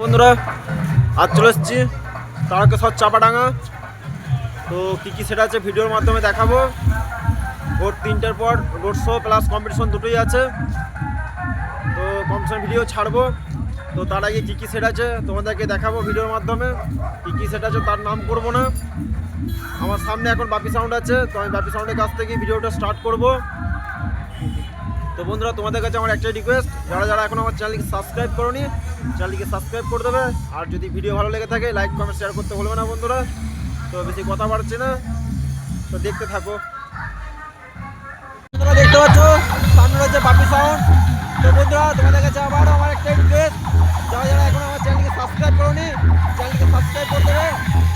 বন্ধুরা, আজ চলে এসেছি তারকেশ্বর চাপাডাঙ্গা। তো কী কী সেটা আছে ভিডিওর মাধ্যমে দেখাবো। ভোর তিনটের পর রোড শো প্লাস কম্পিটিশন দুটোই আছে। তো কম্পিটিশন ভিডিও ছাড়বো। তো তার আগে কী কী সেট আছে তোমাদেরকে দেখাবো ভিডিওর মাধ্যমে। কী কী সেট আছে তার নাম করব না। আমার সামনে এখন বাপি সাউন্ড আছে, তো আমি বাপি সাউন্ডের কাছ থেকে ভিডিওটা স্টার্ট করব। তো বন্ধুরা, তোমাদের কাছে আমার একটাই রিকোয়েস্ট যারা যারা এখন আমার চ্যানেলকে সাবস্ক্রাইব করোনি চ্যানেলকে সাবস্ক্রাইব করে দেবে। আর যদি ভিডিও ভালো লেগে থাকে লাইক কমেন্ট শেয়ার করতে ভুলবে না বন্ধুরা। তো বেশি কথা বাড়ছে না। তো দেখতে থাকো। তোমরা দেখতে পাচ্ছ? সামনে রয়েছে বাপি সাউন্ড তো বন্ধুরা, তোমাদের কাছে আবার আমার একটা রিকোয়েস্ট যারা যারা এখন আমার চ্যানেলকে সাবস্ক্রাইব করোনি চ্যানেলকে সাবস্ক্রাইব করে দেবে।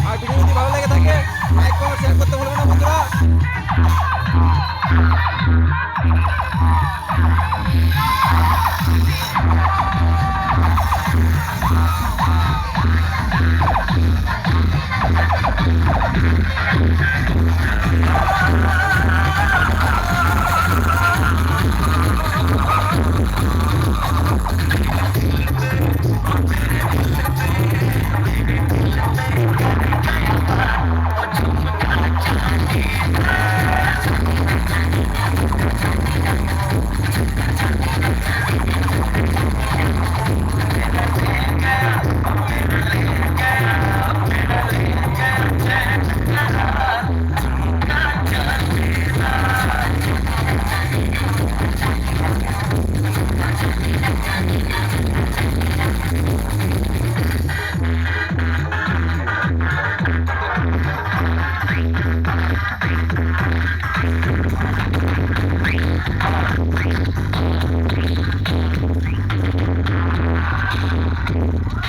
আর ভিডিও যদি ভালো লেগে থাকে লাইক কমেন্ট শেয়ার করতে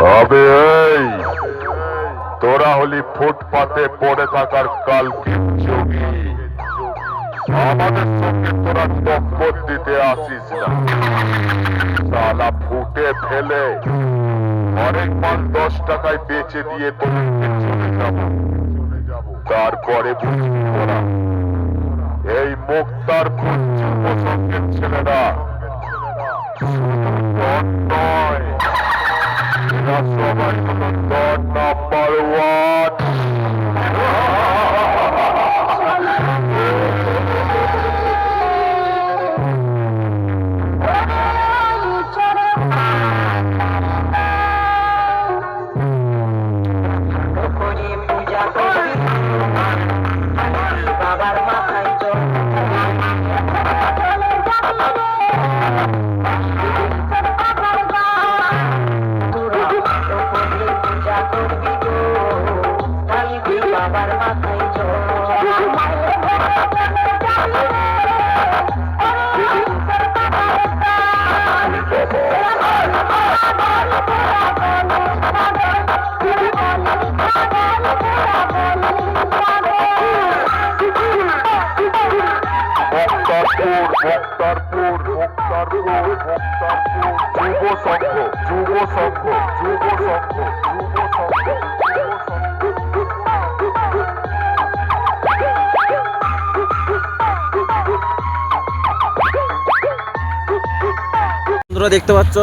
তবে এই, তোরা হলি ফুটপাতে পড়ে থাকার কালকে যোগী। আমাদের সঙ্গে তোরা টক্কর দিতে আসিস না। সালা ফুটে ফেলে। অনেক মাল দশ টাকায় বেচে দিয়ে তোদেরকে চলে যাব। তারপরে বুঝবি তোরা, এই মুক্তারপুর যুব সংঘের ছেলেরা। Thank you. বাবার মাথায় মুক্তারপুর যুব সংঘ যুব সংঘ যুব সংঘ যুব সংঘ যুব বন্ধুরা দেখতে পাচ্ছ?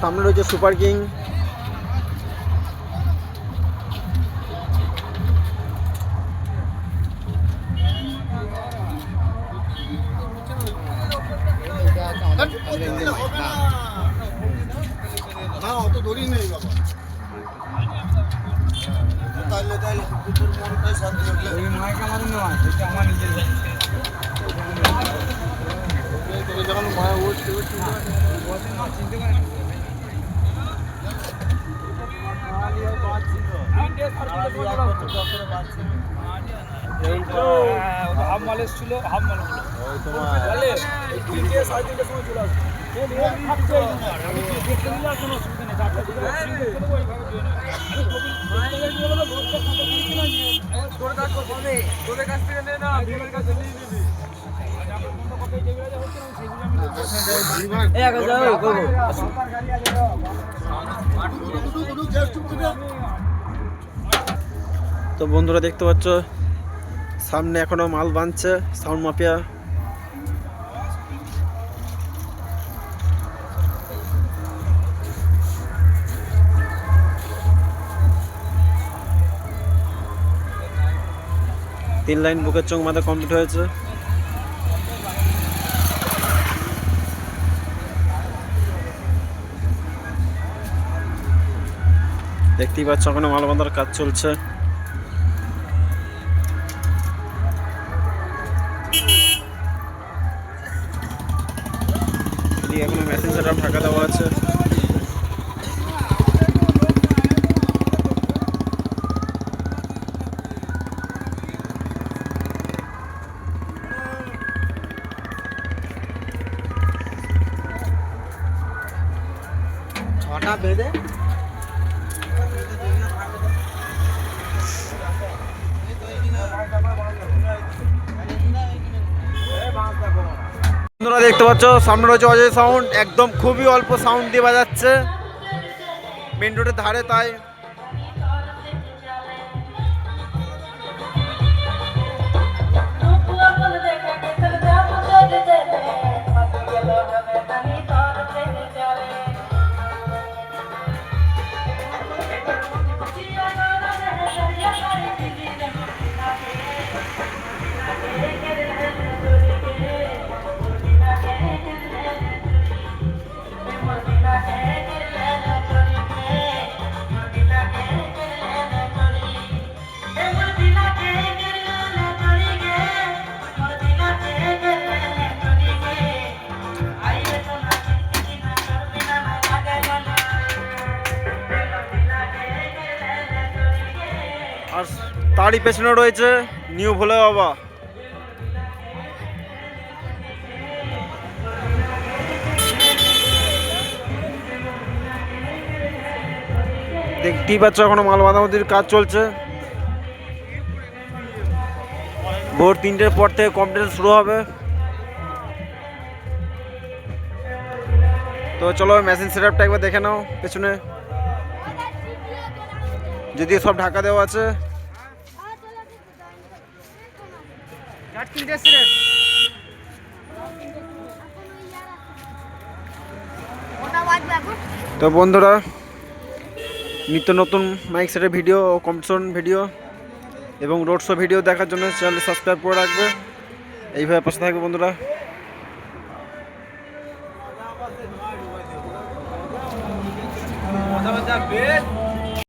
সামনে রয়েছে সুপার কিং। আমার নিজের। হাফ মাল এসেছিল হাফ মাল তোদের কাছ থেকে নে না, ভীমের কাছে নিয়ে নিবি। তো বন্ধুরা দেখতে পাচ্ছ, সামনে এখনও মাল বাঁধছে, সাউন্ড মাফিয়া। তিন লাইন বুকের চোখ মাথা কমপ্লিট হয়েছে। দেখতেই পাচ্ছ ওখানে মাল বাঁধার কাজ চলছে। ঢাকা দেওয়া আছে। ছটা বেঁধে বন্ধুরা দেখতে পাচ্ছ, সামনে রয়েছে অজয় সাউন্ড একদম খুবই অল্প সাউন্ড দিয়ে বাজাচ্ছে। মেন রোডের ধারে তাই তারই পেছনে রয়েছে, নিউ ভোলে বাবা। দেখতেই পাচ্ছ এখনও? মাল বাঁধাবাধির কাজ চলছে। ভোর তিনটের পর থেকে কম্পিটিশন শুরু হবে। তো চলো মেশিন সেট আপটা একবার দেখে নাও, পেছনে। যদি সব ঢাকা দেওয়া আছে তো বন্ধুরা নিত্য নতুন মাইক সেটের ভিডিও ও কম্পিটিশন ভিডিও এবং রোড শো ভিডিও দেখার জন্য চ্যানেল সাবস্ক্রাইব করে রাখবে। এইভাবে পাশে থাকবে বন্ধুরা। বেশ